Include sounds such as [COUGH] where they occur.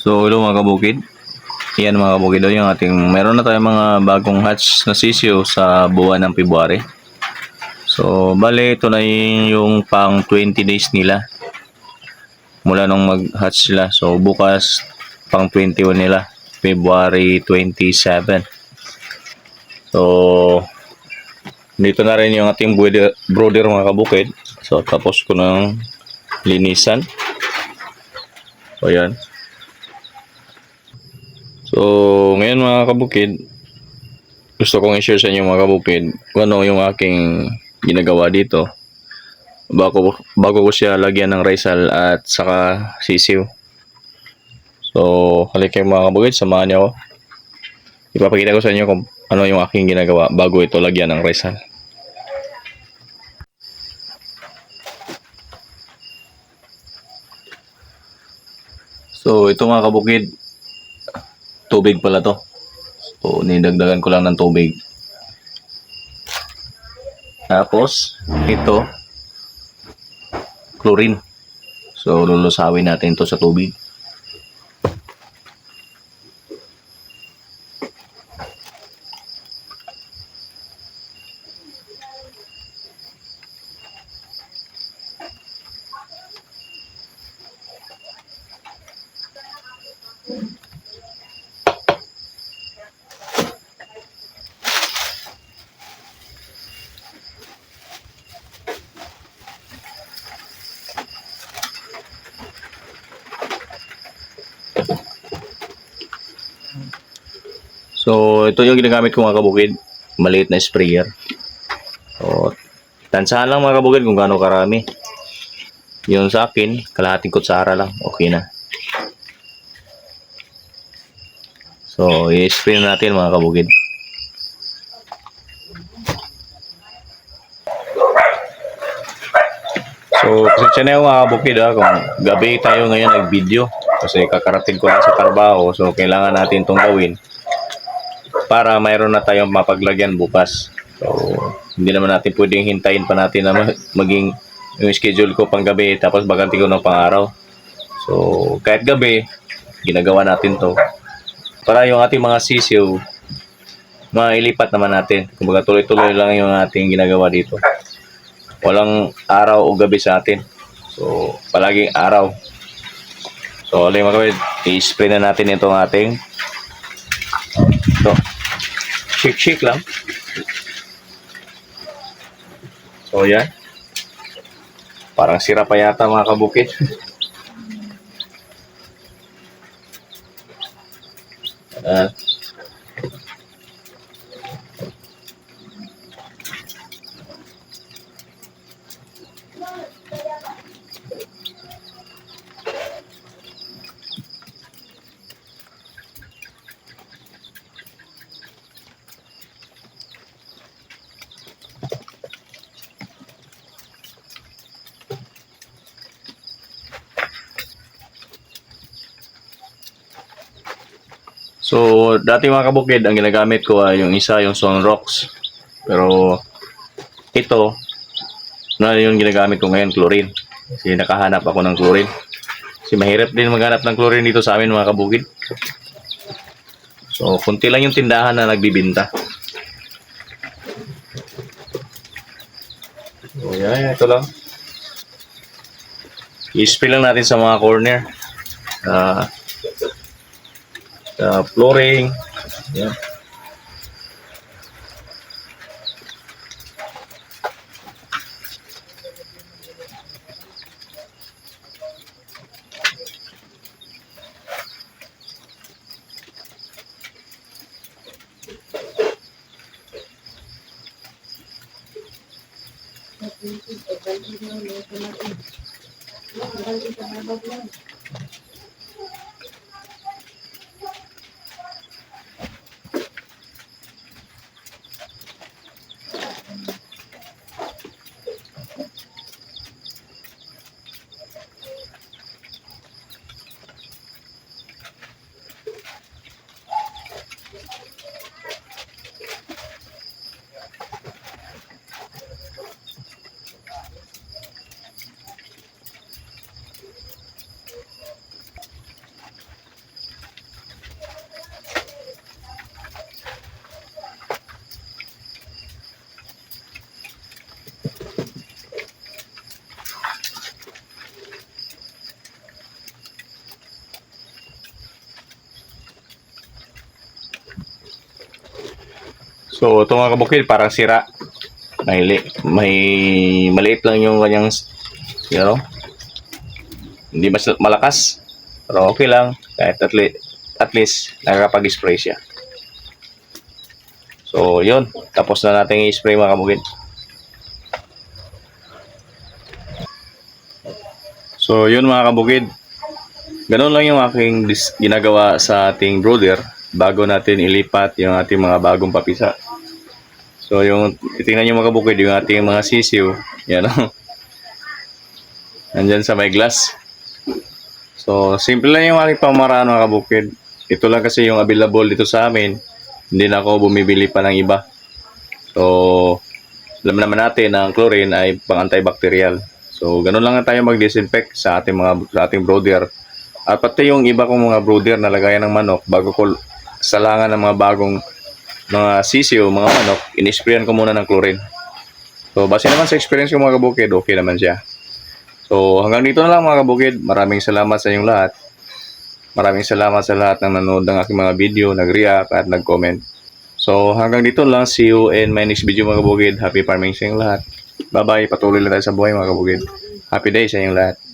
So, hello mga kabukid. Yan mga kabukid, yung ating, meron na tayong mga bagong hatch na sisiyo sa buwan ng February. So, bale, ito na yung, pang 20 days nila. Mula nung mag-hatch sila. So, bukas, pang 21 nila. February 27. So, dito na rin yung ating brother mga kabukid. So, tapos ko ng linisan. So, yan. So, ngayon mga kabukid, gusto kong i-share sa inyo mga kabukid kung ano yung aking ginagawa dito. Bago, bago ko siya lagyan ng risal at saka sisiw. So, halik kayo mga kabukid, samahan niyo ako. Ipapakita ko sa inyo kung ano yung aking ginagawa bago ito lagyan ng risal. So, ito mga kabukid, tubig pala to. So, nidagdagan ko lang ng tubig. Tapos, ito, chlorine. So, lulusawin natin to sa tubig. So, ito yung ginagamit ko mga kabukid. Maliit na sprayer. So, tansahan lang mga kabukid kung gaano karami. Yung sa akin, kalahating kutsara lang. Okay na. So, i-spray na natin mga kabukid. So, pasensya na yung mga kabukid ha, kung gabi tayo ngayon nag-video. Kasi kakarating ko lang sa trabaho. So, kailangan natin itong gawin para mayroon na tayong mapaglagyan bukas. So, hindi naman natin pwedeng hintayin pa natin na ma- maging yung schedule ko pang gabi tapos baganti ko ng pang araw. So, kahit gabi, ginagawa natin to. Para yung ating mga sisiw, mailipat naman natin. Kumbaga tuloy-tuloy lang yung ating ginagawa dito. Walang araw o gabi sa atin. So, palaging araw. So, alay mga kapatid, i-spray na natin itong ating ito. Shake-shake lang. So, yan. Parang sira pa yata mga kabukid. [LAUGHS] Ah. So, dati mga kabukid, ang ginagamit ko ay yung isa, yung Sunrocks. Pero, ito, na yung ginagamit ko ngayon, chlorine. Kasi nakahanap ako ng chlorine. Kasi mahirap din maghanap ng chlorine dito sa amin mga kabukid. So, kunti lang yung tindahan na nagbibinta. So, yan, ito lang. I-spill lang natin sa mga corner. Ah, uh, flooring ya Thank you. So, ito mga kabukid, parang sira. May, may maliit lang yung kanyang, you know, hindi mas malakas. Pero okay lang. Kahit at, le- at least, nakakapag-spray siya. So, yun. Tapos na natin i-spray mga kabukid. So, yun mga kabukid. Ganun lang yung aking ginagawa sa ating brother bago natin ilipat yung ating mga bagong papisa. So, yung titingnan nyo mga kabukid, yung ating mga sisiw, yan o. [LAUGHS] Nandyan sa may glass. So, simple lang yung aking pamaraan mga kabukid. Ito lang kasi yung available dito sa amin. Hindi na ako bumibili pa ng iba. So, alam naman natin na ang chlorine ay pang antibacterial. So, ganun lang tayo mag-disinfect sa ating mga sa ating brooder. At pati yung iba kong mga brooder na lagayan ng manok bago ko salangan ng mga bagong mga sisiyo, mga manok, inisprayan ko muna ng chlorine. So, base naman sa experience ko mga kabukid, okay naman siya. So, hanggang dito na lang mga kabukid. Maraming salamat sa inyong lahat. Maraming salamat sa lahat ng nanonood ng aking mga video, nag-react at nag-comment. So, hanggang dito lang. See you in my next video mga kabukid. Happy farming sa inyong lahat. Bye-bye. Patuloy lang tayo sa buhay mga kabukid. Happy day sa inyong lahat.